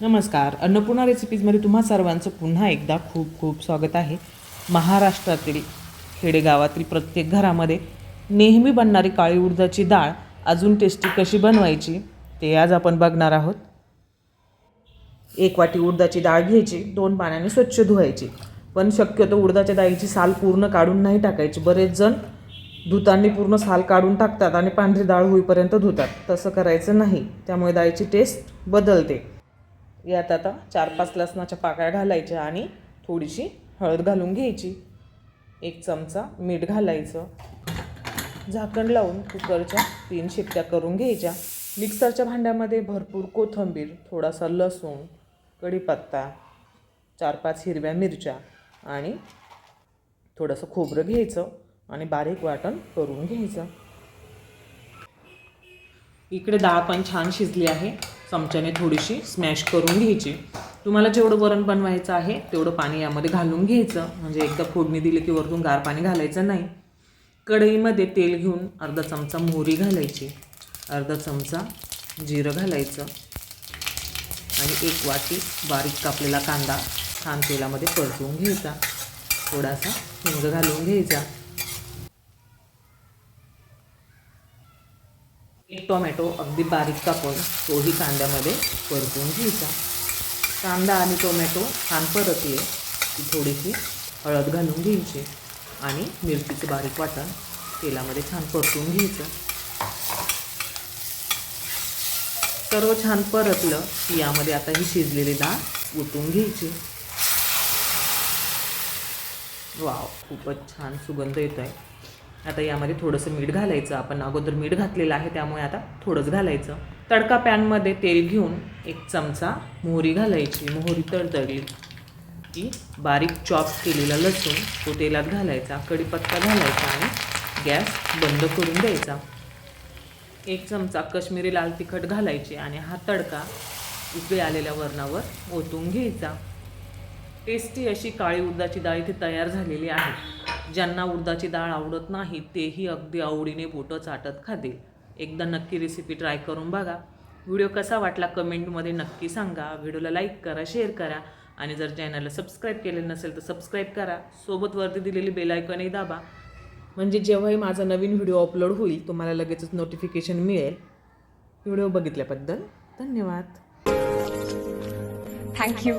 नमस्कार. अन्नपूर्णा रेसिपीजमध्ये तुम्हा सर्वांचं पुन्हा एकदा खूप खूप स्वागत आहे. महाराष्ट्रातील खेडेगावातील प्रत्येक घरामध्ये नेहमी बनणारी काळी उडदाची डाळ अजून टेस्टी कशी बनवायची ते आज आपण बघणार आहोत. एक वाटी उडदाची डाळ घ्यायची दोन पाण्याने स्वच्छ धुवायची. पण शक्यतो उडदाच्या डाळीची साल पूर्ण काढून नाही टाकायची. बरेच जण धुतांनी पूर्ण साल काढून टाकतात आणि पांढरी डाळ होईपर्यंत धुतात. तसं करायचं नाही. त्यामुळे डाळीची टेस्ट बदलते. यात आता चार पाच लसणाच्या पाकळ्या घालायच्या आणि थोडीशी हळद घालून घ्यायची. एक चमचा मीठ घालायचं. झाकण लावून कुकरच्या तीन शिट्ट्या करून घ्यायच्या. मिक्सरच्या भांड्यामध्ये भरपूर कोथिंबीर थोडासा लसूण कढीपत्ता चार पाच हिरव्या मिरच्या आणि थोडंसं खोबरं घ्यायचं आणि बारीक वाटण करून घ्यायचं. इकडे डाळ पण छान शिजली आहे. चमच्याने थोडीशी स्मॅश करून घ्यायची. तुम्हाला जेवढं वरण बनवायचं आहे तेवढं पाणी यामध्ये घालून घ्यायचं. म्हणजे एकदा फोडणी दिली की वरतून गार पाणी घालायचं नाही. कढईमध्ये तेल घेऊन अर्धा चमचा मोहरी घालायची. अर्धा चमचा जिरं घालायचं. आणि एक वाटी बारीक कापलेला कांदा छान तेलामध्ये परतवून घ्यायचा. थोडासा हिंग घालून घ्यायचा. एक टोमॅटो अगदी बारीक कापून तोही कांद्यामध्ये परतून घ्यायचा. कांदा आणि टोमॅटो छान परतले की थोडीशी हळद घालून घ्यायची आणि मिरचीचं बारीक वाटण तेलामध्ये छान परतून घ्यायचं. सर्व छान परतलं की यामध्ये आता ही शिजलेली डाळ ओतून घ्यायची. वाव खूपच छान सुगंध येत आहे आता यामध्ये थोडंसं मीठ घालायचं. आपण अगोदर मीठ घातलेलं आहे त्यामुळे आता थोडंच घालायचं. तडका पॅनमध्ये तेल घेऊन एक चमचा मोहरी घालायची. मोहरी तडतडली की बारीक चॉप केलेला लसूण तो तेलात घालायचा. कढीपत्ता घालायचा आणि गॅस बंद करून द्यायचा. एक चमचा कश्मीरी लाल तिखट घालायचे आणि हा तडका उकळी आलेल्या वरणावर ओतून घ्यायचा. टेस्टी अशी काळी उडदाची डाळ इथे तयार झालेली आहे. ज्यांना उडदाची डाळ आवडत नाही तेही अगदी आवडीने बोटं चाटत खातील. एकदा नक्की रेसिपी ट्राय करून बघा. व्हिडिओ कसा वाटला कमेंटमध्ये नक्की सांगा. व्हिडिओला लाईक करा शेअर करा. आणि जर चॅनलला सबस्क्राईब केलेलं नसेल तर सबस्क्राईब करा. सोबत वरती दिलेली बेलायकनही दाबा. म्हणजे जेव्हाही माझा नवीन व्हिडिओ अपलोड होईल तुम्हाला लगेचच नोटिफिकेशन मिळेल. व्हिडिओ बघितल्याबद्दल धन्यवाद. थँक्यू.